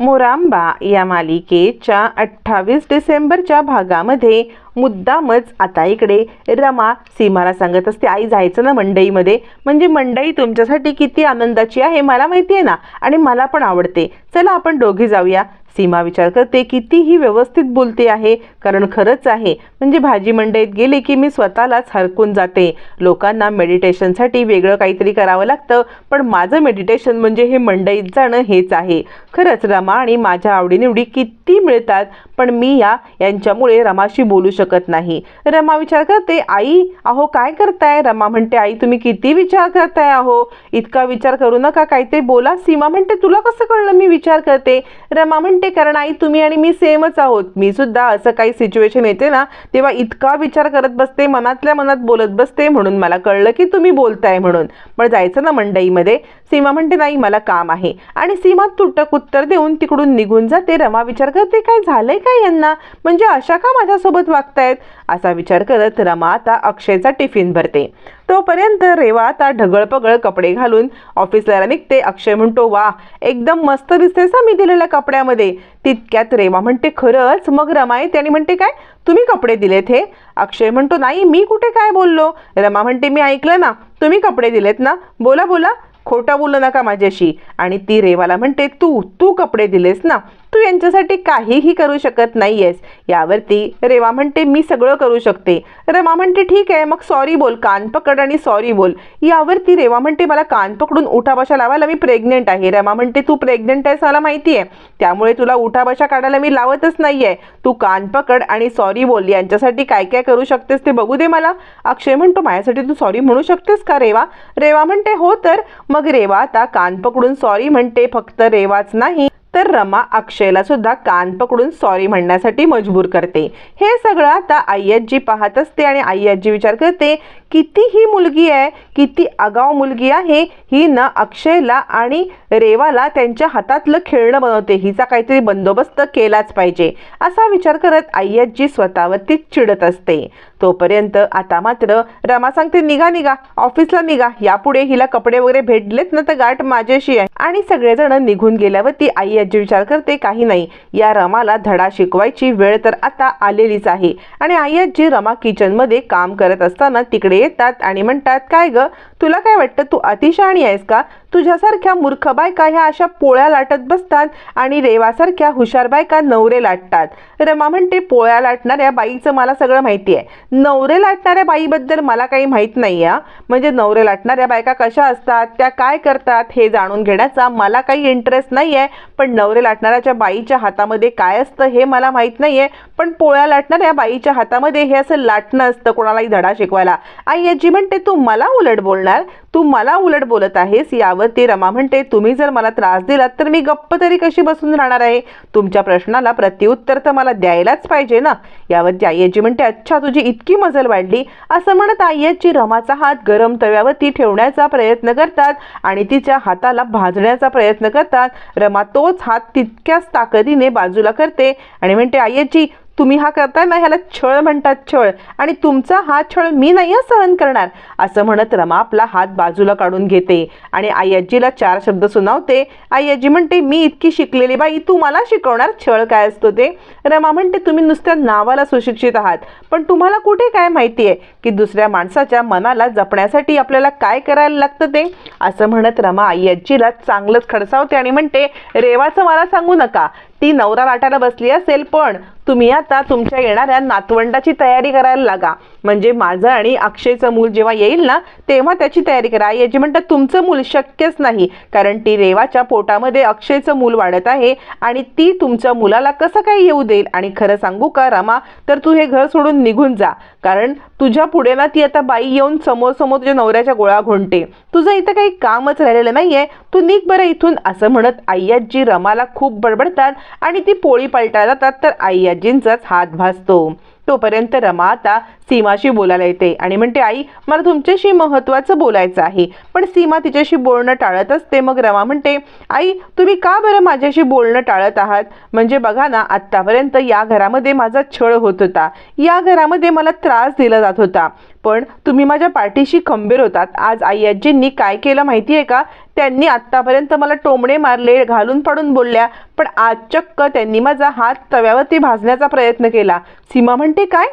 मोरांबा या मालिकेच्या अठ्ठावीस डिसेंबरच्या भागामध्ये मुद्दामच आता इकडे रमा सीमाला सांगत असते आई जायचं ना मंडईमध्ये. म्हणजे मंडई तुमच्यासाठी किती आनंदाची आहे मला माहिती आहे ना? आणि मला पण आवडते. चला आपण दोघी जाऊया. सीमा विचार करते कितीही व्यवस्थित बोलते आहे. कारण खरंच आहे. म्हणजे भाजी मंडईत गेले की मी स्वतःलाच हरकून जाते. लोकांना मेडिटेशनसाठी वेगळं काहीतरी करावं लागतं. पण माझं मेडिटेशन म्हणजे हे मंडईत जाणं हेच आहे. खरंच रमा आणि माझ्या आवडीनिवडी किती मिळतात पण मी या यांच्यामुळे रमाशी बोलू शकत नाही. रमा विचार करते आई अहो काय करताय? रमा म्हणते आई तुम्ही किती विचार करताय अहो? इतका विचार करू नका काहीतरी बोला. सीमा म्हणते तुला कसं कळलं मी विचार करते? रमा म्हणते कारण आई तुम्ही आणि मी सेमच आहोत. मी सुद्धा असं काही सिच्युएशन येते ना तेव्हा इतका विचार करत बसते मनातल्या मनात बोलत बसते म्हणून मला कळलं की तुम्ही बोलताय म्हणून. पण जायचं ना मंडईमध्ये. सीमा म्हणते नाही मला काम आहे. आणि सीमा तुटक उत्तर देऊन तिकडून निघून जाते. रमा विचार करते काय झालंय काय यांना? म्हणजे अशा का माझ्यासोबत वागतायत? असा विचार करत रमा आता अक्षयचा टिफिन भरते. तोपर्यंत रेवा आता ढगळपगळ कपडे घालून ऑफिसला निघते. अक्षय म्हणतो वा एकदम मस्त दिसतेस हा मी दिलेल्या कपड्यामध्ये. तितक्यात रेवा म्हणते खरंच? मग रमा येते आणि म्हणते काय? तुम्ही कपडे दिलेत हे? अक्षय म्हणतो नाही मी कुठे काय बोललो? रमा म्हणते मी ऐकलं ना तुम्ही कपडे दिलेत ना? बोला बोला. खोटा बोलू नका माझ्याशी. आणि ती रेवाला म्हणते तू तू कपडे दिलेस ना? तू यांच्यासाठी काहीही करू शकत नाहीयेस. यावरती रेवा म्हणते मी सगळं करू शकते. रमा म्हणते ठीक आहे मग सॉरी बोल कान पकड आणि सॉरी बोल. यावरती रेवा म्हणते मला कान पकडून उठाभाषा लावायला मी प्रेग्नेंट आहे. रमा म्हणते तू प्रेग्नेंट आहेस मला माहिती आहे. त्यामुळे तुला उठाभाषा काढायला मी लावतच नाही आहे तू कान पकड आणि सॉरी बोल. यांच्यासाठी काय काय करू शकतेस ते बघू दे मला. अक्षय म्हणतो माझ्यासाठी तू सॉरी म्हणू शकतेस का रेवा? रेवा म्हणते हो तर. मग रेवा आता कान पकडून सॉरी म्हणते फक्त रेवाच नाही तर रमा अक्षयला सुद्धा कान पकडून सॉरी म्हणण्यासाठी मजबूर करते. हे सगळं आता आय्याजी पाहत असते आणि आय्याजी विचार करते किती ही मुलगी आहे किती आगाव मुलगी आहे ही ना अक्षयला आणि रेवाला त्यांच्या हातातलं खेळणं बनवते हिचा काहीतरी बंदोबस्त केलाच पाहिजे. असा विचार करत आय्याजी स्वतःवरती चिडत असते. तोपर्यंत आता मात्र रमा सांगते निघा निघा ऑफिसला निघा. यापुढे हिला कपडे वगैरे भेटलेत ना तर गाठ माझ्याशी आहे. आणि सगळेजण निघून गेल्यावरती आई आजी विचार करते काही नाही. या रमाला धडा शिकवायची वेळ तर आता आलेलीच आहे. आणि आई आजी रमा किचनमध्ये काम करत असताना तिकडे येतात आणि म्हणतात काय ग? तुला काय वाटतं? तू अतिशहाणी आहेस का? तुझ्यासारख्या मूर्ख बायका ह्या अशा पोळ्या लाटत बसतात आणि रेवासारख्या हुशार बायका नवरे लाटतात. रमा म्हणते पोळ्या लाटणाऱ्या बाईचं मला सगळं माहिती आहे. नवरे लाटणाऱ्या बाईबद्दल मला काही माहीत नाही आहे म्हणजे नवरे लाटणाऱ्या बायका कशा असतात त्या काय करतात हे जाणून घेण्याचा मला काही इंटरेस्ट नाही आहे पण नवरे लाटणाऱ्याच्या बाईच्या हातामध्ये काय असतं हे मला माहीत नाही आहे पण पोळ्या लाटणाऱ्या बाईच्या हातामध्ये हे असं लाटणं असतं कोणालाही धडा शिकवायला. आई आजी म्हणते तू मला उलट बोलणार? तू मला उलट बोलत आहेस यावरती रमा म्हणते तुम्ही जर मला त्रास दिलात तर मी गप्प तरी कशी बसून राहणार आहे? तुमच्या प्रश्नाला प्रत्युत्तर तर मला द्यायलाच पाहिजे ना? यावरती आईची म्हणते अच्छा तुझी इतकी मजल वाढली. असं म्हणत आईची रमाचा हात गरम तव्यावरती ठेवण्याचा प्रयत्न करतात आणि तिच्या हाताला भाजण्याचा प्रयत्न करतात. रमा तोच हात तितक्याच ताकदीने बाजूला करते आणि म्हणते आईची तुम्ही हा करताय ना ह्याला छळ म्हणतात छळ. आणि तुमचा हा छळ मी नाही सहन करणार. असं म्हणत रमा आपला हात बाजूला काढून घेते. आणि आई आजीला चार शब्द सुनावते. आई आजी म्हणते मी इतकी शिकलेली बाई तू मला शिकवणार? छळ काय असतो ते? रमा म्हणते तुम्ही नुसत्या नावाला सुशिक्षित आहात. पण तुम्हाला कुठे काय माहिती आहे की दुसऱ्या माणसाच्या मनाला जपण्यासाठी आपल्याला काय करायला लागतं ते? असं म्हणत रमा आई आजीला चांगलंच खडसावते आणि म्हणते रेवाचं मला सांगू नका. ती नवरा लाटायला बसली असेल पण तुम्ही आता तुमच्या येणाऱ्या नातवंडाची तयारी करायला लागा. म्हणजे माझं आणि अक्षयचं मूल जेव्हा येईल ना तेव्हा त्याची तयारी करा. याची म्हणतात तुमचं मूल शक्यच नाही. कारण ती रेवाच्या पोटामध्ये अक्षयचं मूल वाढत आहे आणि ती तुमच्या मुलाला कसं काय येऊ देईल? आणि खरं सांगू का रमा? तर तू हे घर सोडून निघून जा. कारण तुझ्या पुढे ना ती आता बाई येऊन समोर समोर तुझ्या नवऱ्याच्या गोळा घोंटे तुझं इथं काही कामच राहिलेलं नाहीये. तू निघ बरं इथून असं म्हणत आय्याजी रमाला खूप बडबडतात. आणि ती पोळी पलटायला जातात तर आई आजींचाच हात भासतो. तोपर्यंत रमा आता सीमाशी बोलायला येते आणि म्हणते आई मला तुमच्याशी महत्त्वाचं बोलायचं आहे. पण सीमा तिच्याशी बोलणं टाळत असते. मग रमा म्हणते आई तुम्ही का बरं माझ्याशी बोलणं टाळत आहात? म्हणजे बघा ना आत्तापर्यंत या घरामध्ये माझा छळ होत होता. या घरामध्ये मला त्रास दिला जात होता. पण तुम्ही माझ्या पाठीशी खंबीर होतात. आज आई आजींनी काय केलं माहिती आहे का? त्यांनी आत्तापर्यंत मला टोमणे मारले घालून पाडून बोलल्या पण आज चक्क त्यांनी माझा हात तव्यावरती भाजण्याचा प्रयत्न केला. सीमा म्हणते काय?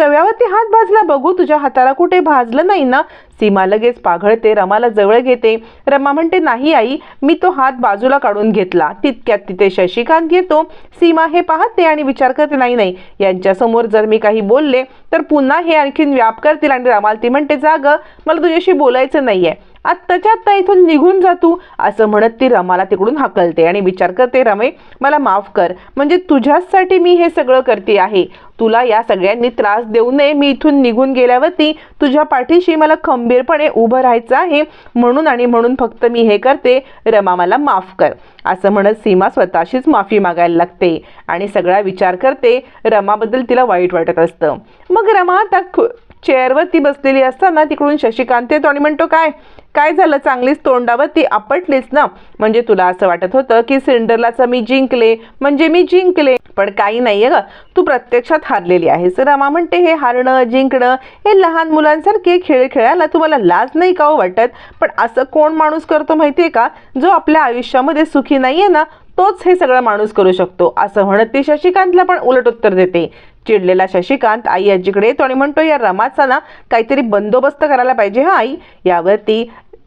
तव्यावरती हात भाजला बघू तुझ्या हाताला कुठे भाजलं नाही ना? सीमा लगेच पाघळते रमाला जवळ घेते. रमा म्हणते नाही आई मी तो हात बाजूला काढून घेतला. तितक्यात तिथे शशिकांत येतो सीमा हे पाहते आणि विचार करते नाही नाही यांच्यासमोर जर मी काही बोलले तर पुन्हा हे आणखीन व्याप करतील. आणि रमाला ती म्हणते जाग मला तुझ्याशी बोलायचं नाही आहे आत्ताच्या आत्ता इथून निघून जा तू असं म्हणत ती रमाला तिकडून हाकलते आणि विचार करते रमे मला माफ कर. म्हणजे तुझ्याचसाठी मी हे सगळं करते आहे. तुला या सगळ्यांनी त्रास देऊ नये. मी इथून निघून गेल्यावरती तुझ्या पाठीशी मला खंबीरपणे उभं राहायचं आहे. म्हणून आणि म्हणून फक्त मी हे करते. रमा मला माफ कर. असं म्हणत सीमा स्वतःशीच माफी मागायला लागते आणि सगळा विचार करते रमाबद्दल तिला वाईट वाटत असतं. मग रमा आता चेअरवरती बसलेली असताना तिकडून शशिकांत येतो आणि म्हणतो काय? काय झालं? चांगलीच तोंडावर ती आपटलीस ना. म्हणजे तुला असं वाटत होतं की सिंडरलाचं मी जिंकले. म्हणजे मी जिंकले. पण काही नाहीये ग. तू प्रत्यक्षात हारलेली आहेस. रमा म्हणते हे हारणं जिंकणं हे लहान मुलांसारखे खेळ खेळायला तुम्हाला लाज नाही का हो वाटत? पण असं कोण माणूस करतो माहितीये का? जो आपल्या आयुष्यामध्ये सुखी नाहीये ना तोच हे सगळं माणूस करू शकतो. असं म्हणत ती शशिकांतला पण उलट उत्तर देते. चिडलेला शशिकांत आई आजीकडे येतो आणि म्हणतो या रमाचा ना काहीतरी बंदोबस्त करायला पाहिजे हा आई. यावरती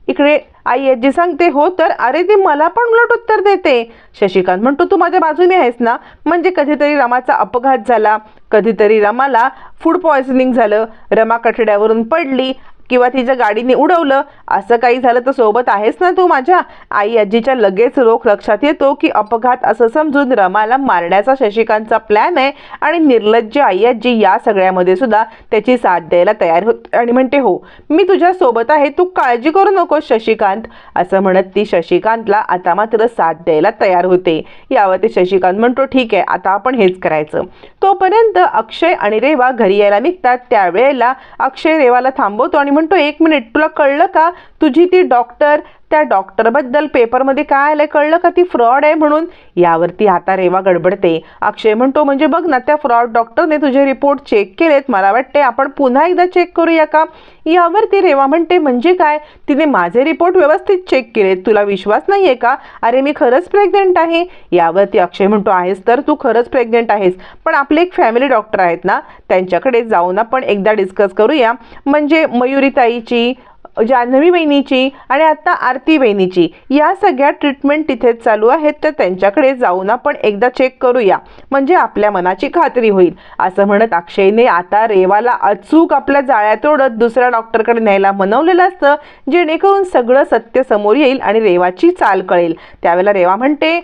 इकडे आई आजी सांगते हो तर अरे ती मला पण उलट उत्तर देते. शशिकांत म्हणतो तू माझ्या बाजूने आहेस ना? म्हणजे कधीतरी रमाचा अपघात झाला. कधीतरी रमाला फूड पॉयझनिंग झालं. रमा कठड्यावरून पडली किंवा तिच्या गाडीने उडवलं. असं काही झालं तर सोबत आहेस ना तू माझ्या? आई आजीच्या लगेच रोख लक्षात येतो की अपघात असं समजून रमाला मारण्याचा शशिकांतचा प्लॅन आहे आणि निर्लज्ज आई आजी या सगळ्यामध्ये सुद्धा त्याची साथ द्यायला तयार होत आणि म्हणते हो मी तुझ्या सोबत आहे. तू काळजी करू नको शशिकांत. असं म्हणत ती शशिकांतला आता मात्र साथ द्यायला तयार होते. यावर ते शशिकांत म्हणतो ठीक आहे आता आपण हेच करायचं. तोपर्यंत अक्षय आणि रेवा घरी यायला निघतात. त्यावेळेला अक्षय रेवाला थांबवतो आणि म्हणतो एक मिनिट तुला कळलं का? तुझी ती डॉक्टर त्या डॉक्टरबद्दल पेपरमध्ये काय आलंय कळलं का? ती फ्रॉड आहे म्हणून यावरती आता रेवा गडबडते. अक्षय म्हणतो म्हणजे बघ ना त्या फ्रॉड डॉक्टरने तुझे रिपोर्ट चेक केलेत. मला वाटते आपण पुन्हा एकदा चेक करूया का? यावरती रेवा म्हणते म्हणजे काय? तिने माझे रिपोर्ट व्यवस्थित चेक केलेत. तुला विश्वास नाही आहे का? अरे मी खरंच प्रेग्नंट आहे. यावरती अक्षय म्हणतो आहेस तर तू खरंच प्रेग्नंट आहेस. पण आपले एक फॅमिली डॉक्टर आहेत ना त्यांच्याकडे जाऊन आपण एकदा डिस्कस करूया. म्हणजे मयुरीताईची जान्हवी बहिणीची आणि आत्ता आरती बहिणीची. या सगळ्या ट्रीटमेंट तिथेच चालू आहेत तर त्यांच्याकडे जाऊन आपण एकदा चेक करूया. म्हणजे आपल्या मनाची खात्री होईल. असं म्हणत अक्षयने आता रेवाला अचूक आपल्या जाळ्यात ओढत दुसऱ्या डॉक्टरकडे न्यायला मनवलेलं असतं जेणेकरून सगळं सत्य समोर येईल आणि रेवाची चाल कळेल. त्यावेळेला रेवा म्हणते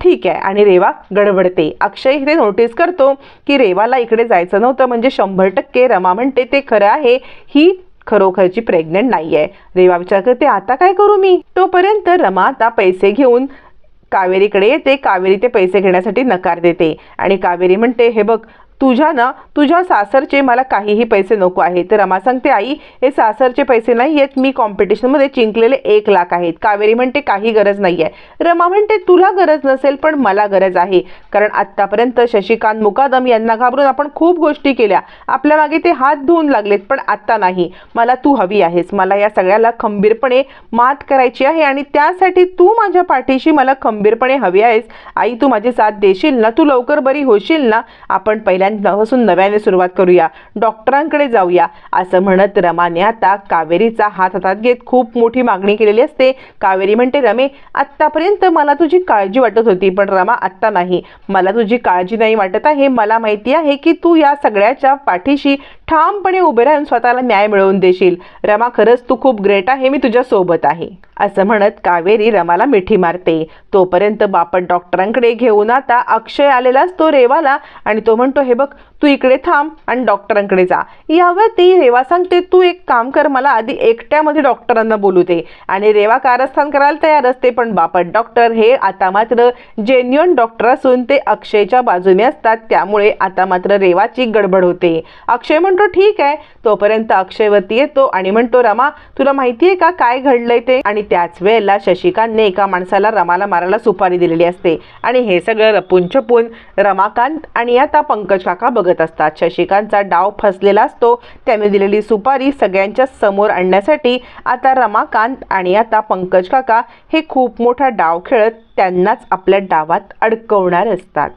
ठीक आहे. आणि रेवा गडबडते. अक्षय हे नोटीस करतो की रेवाला इकडे जायचं नव्हतं म्हणजे शंभर टक्के रमा म्हणते ते खरं आहे. ही खरोखरची प्रेग्नंट नाही आहे रेवा विचार करते आता काय करू मी? तोपर्यंत रमा आता पैसे घेऊन कावेरीकडे येते. कावेरी ते पैसे घेण्यासाठी नकार देते. आणि कावेरी म्हणते हे बघ तुझ्या ना तुझ्या सासरचे मला काहीही पैसे नको आहे तर रमा सांगते आई हे सासरचे पैसे नाही आहेत. मी कॉम्पिटिशनमध्ये जिंकलेले एक लाख आहेत. कावेरी म्हणते काही गरज नाही आहे रमा म्हणते तुला गरज नसेल पण मला गरज आहे. कारण आत्तापर्यंत शशिकांत मुकादम यांना घाबरून आपण खूप गोष्टी केल्या. आपल्या मागे ते हात धुवून लागलेत पण आत्ता नाही. मला तू हवी आहेस. मला या सगळ्याला खंबीरपणे मात करायची आहे आणि त्यासाठी तू माझ्या पाठीशी मला खंबीरपणे हवी आहेस. आई तू माझी साथ देशील ना? तू लवकर बरी होशील ना? आपण पहिल्या पहिल्यांदापासून नव्याने सुरुवात करूया. डॉक्टरांकडे जाऊया. असं म्हणत रमाने आता कावेरीचा हात हातात घेत खूप मोठी मागणी केलेली असते. कावेरी म्हणते रमे आत्तापर्यंत मला तुझी काळजी वाटत होती पण रमा आत्ता नाही. मला तुझी काळजी नाही वाटत आहे. मला माहिती आहे की तू या सगळ्याच्या पाठीशी ठामपणे उभे राहून स्वतःला न्याय मिळवून देशील. रमा खरंच तू खूप ग्रेट आहे. मी तुझ्या सोबत आहे. असं म्हणत कावेरी रमाला मिठी मारते. तोपर्यंत बापट डॉक्टरांकडे घेऊन आता अक्षय आलेला असतो रेवाला आणि तो म्हणतो हे बघ तू इकडे थांब आणि डॉक्टरांकडे जा. यावर ती रेवा सांगते तू एक काम कर मला आधी एकट्यामध्ये डॉक्टरांना बोलू दे. आणि रेवा कारस्थान करायला तयार असते पण बापट डॉक्टर हे आता मात्र जेन्युअन डॉक्टर असून ते अक्षयच्या बाजूने असतात त्यामुळे आता मात्र रेवाची गडबड होते. अक्षय म्हणतो ठीक आहे. तोपर्यंत अक्षयवरती येतो आणि म्हणतो रमा तुला माहिती आहे का काय घडलंय ते? आणि त्याच वेळेला शशिकांतने एका माणसाला रमाला मारायला सुपारी दिलेली असते. आणि हे सगळं रपून छपून रमाकांत आणि आता पंकज काका बघत असतात. शशिकांतचा डाव फसलेला असतो. त्याने दिलेली सुपारी सगळ्यांच्या समोर आणण्यासाठी आता रमाकांत आणि आता पंकज काका हे खूप मोठा डाव खेळत त्यांनाच आपल्या डावात अडकवणार असतात.